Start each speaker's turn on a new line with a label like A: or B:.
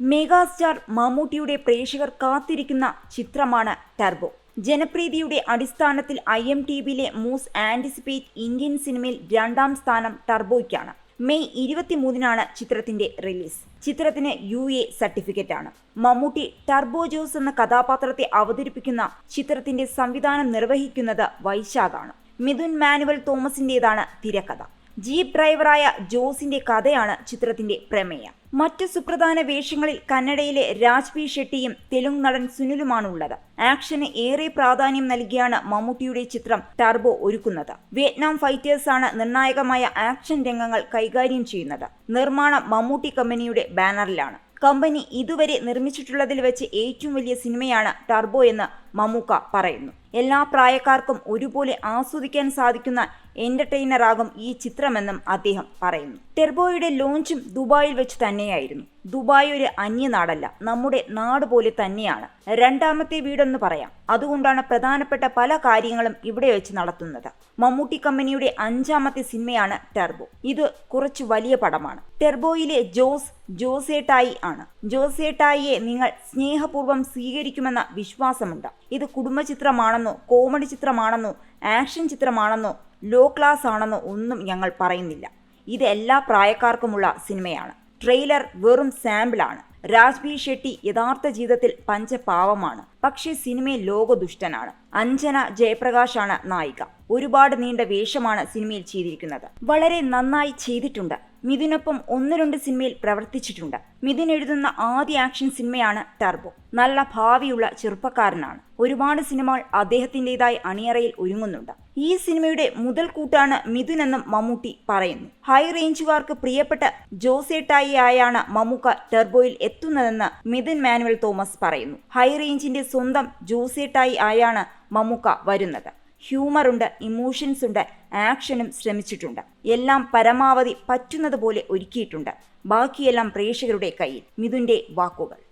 A: Megastar മമ്മൂട്ടിയുടെ പ്രേക്ഷകർ കാത്തിരിക്കുന്ന ചിത്രമാണ് ടർബോ. ജനപ്രീതിയുടെ അടിസ്ഥാനത്തിൽ ഐ എം ടി വിയിലെ മൂസ് ആന്റിസിപ്പേറ്റ് ഇന്ത്യൻ സിനിമയിൽ രണ്ടാം സ്ഥാനം ടർബോയ്ക്കാണ്. മെയ് ഇരുപത്തിമൂന്നിനാണ് ചിത്രത്തിന്റെ റിലീസ്. ചിത്രത്തിന് യു എ സർട്ടിഫിക്കറ്റ് ആണ് മമ്മൂട്ടി ടർബോ ജോസ് എന്ന കഥാപാത്രത്തെ അവതരിപ്പിക്കുന്ന ചിത്രത്തിന്റെ സംവിധാനം നിർവഹിക്കുന്നത് വൈശാഖാണ്. മിഥുൻ മാനുവൽ തോമസിന്റേതാണ് തിരക്കഥ. ജീപ്പ് ഡ്രൈവറായ ജോസിന്റെ കഥയാണ് ചിത്രത്തിന്റെ പ്രമേയം. മറ്റു സുപ്രധാന വേഷങ്ങളിൽ കന്നഡയിലെ രാജ്ബി ഷെട്ടിയും തെലുങ്ക് നടൻ സുനിലുമാണുള്ളത്. ആക്ഷന് ഏറെ പ്രാധാന്യം നൽകിയാണ് മമ്മൂട്ടിയുടെ ചിത്രം ടർബോ ഒരുക്കുന്നത്. വിയറ്റ്നാം ഫൈറ്റേഴ്സാണ് നിർണായകമായ ആക്ഷൻ രംഗങ്ങൾ കൈകാര്യം ചെയ്യുന്നത്. നിർമ്മാണം മമ്മൂട്ടി കമ്പനിയുടെ ബാനറിലാണ്. കമ്പനി ഇതുവരെ നിർമ്മിച്ചിട്ടുള്ളതിൽ വെച്ച് ഏറ്റവും വലിയ സിനിമയാണ് ടർബോ എന്ന് മമ്മൂക്ക പറയുന്നു. എല്ലാ പ്രായക്കാർക്കും ഒരുപോലെ ആസ്വദിക്കാൻ സാധിക്കുന്ന എന്റർടൈനറാകും ഈ ചിത്രമെന്നും അദ്ദേഹം പറയുന്നു. ടെർബോയുടെ ലോഞ്ചും ദുബായിൽ വെച്ച് തന്നെയായിരുന്നു. ദുബായ് ഒരു അന്യനാടല്ല നമ്മുടെ നാട് പോലെ തന്നെയാണ്. രണ്ടാമത്തെ വീടെന്ന് പറയാം. അതുകൊണ്ടാണ് പ്രധാനപ്പെട്ട പല കാര്യങ്ങളും ഇവിടെ വെച്ച് നടത്തുന്നത്. മമ്മൂട്ടി കമ്പനിയുടെ അഞ്ചാമത്തെ സിനിമയാണ് ടെർബോ. ഇത് കുറച്ച് വലിയ പടമാണ്. ടെർബോയിലെ ജോസ് ജോസേട്ടായി ആണ്. ജോസേട്ടായിയെ നിങ്ങൾ സ്നേഹപൂർവം സ്വീകരിക്കുമെന്ന വിശ്വാസമുണ്ട്. ഇത് കുടുംബ ചിത്രമാണെന്നോ കോമഡി ചിത്രമാണെന്നോ ആക്ഷൻ ചിത്രമാണെന്നോ ലോ ക്ലാസ് ആണെന്ന് ഒന്നും ഞങ്ങൾ പറയുന്നില്ല. ഇത് എല്ലാ പ്രായക്കാർക്കുമുള്ള സിനിമയാണ്. ട്രെയിലർ വെറും സാമ്പിളാണ്. രാജ്ബി ഷെട്ടി യഥാർത്ഥ ജീവിതത്തിൽ പഞ്ചപാവമാണ്. പക്ഷേ സിനിമയിൽ ലോകദുഷ്ടനാണ്. അഞ്ജന ജയപ്രകാശാണ് നായിക. ഒരുപാട് നീണ്ട വേഷമാണ് സിനിമയിൽ ചെയ്തിരിക്കുന്നത്. വളരെ നന്നായി ചെയ്തിട്ടുണ്ട്. മിഥുനൊപ്പം ഒന്ന് രണ്ട് സിനിമയിൽ പ്രവർത്തിച്ചിട്ടുണ്ട്. മിഥുൻ എഴുതുന്ന ആദ്യ ആക്ഷൻ സിനിമയാണ് ടർബോ. നല്ല ഭാവിയുള്ള ചെറുപ്പക്കാരനാണ്. ഒരുപാട് സിനിമകൾ അദ്ദേഹത്തിന്റെതായി അണിയറയിൽ ഒരുങ്ങുന്നുണ്ട്. ഈ സിനിമയുടെ മുതൽക്കൂട്ടാണ് മിഥുൻ എന്നും മമ്മൂട്ടി പറയുന്നു. ഹൈ റേഞ്ചുകാർക്ക് പ്രിയപ്പെട്ട ജോസേട്ടായിയായാണ് മമ്മൂക്ക ടെർബോയിൽ എത്തുന്നതെന്ന് മിഥുൻ മാനുവൽ തോമസ് പറയുന്നു. ഹൈ റേഞ്ചിന്റെ സ്വന്തം ജോസേട്ടായി ആയാണ് മമ്മൂക്ക വരുന്നത്. ഹ്യൂമറുണ്ട് ഇമോഷൻസ് ഉണ്ട് ആക്ഷനും ശ്രമിച്ചിട്ടുണ്ട്. എല്ലാം പരമാവധി പറ്റുന്നത് പോലെ ഒരുക്കിയിട്ടുണ്ട്. ബാക്കിയെല്ലാം പ്രേക്ഷകരുടെ കയ്യിൽ. മിഥുന്റെ വാക്കുകൾ.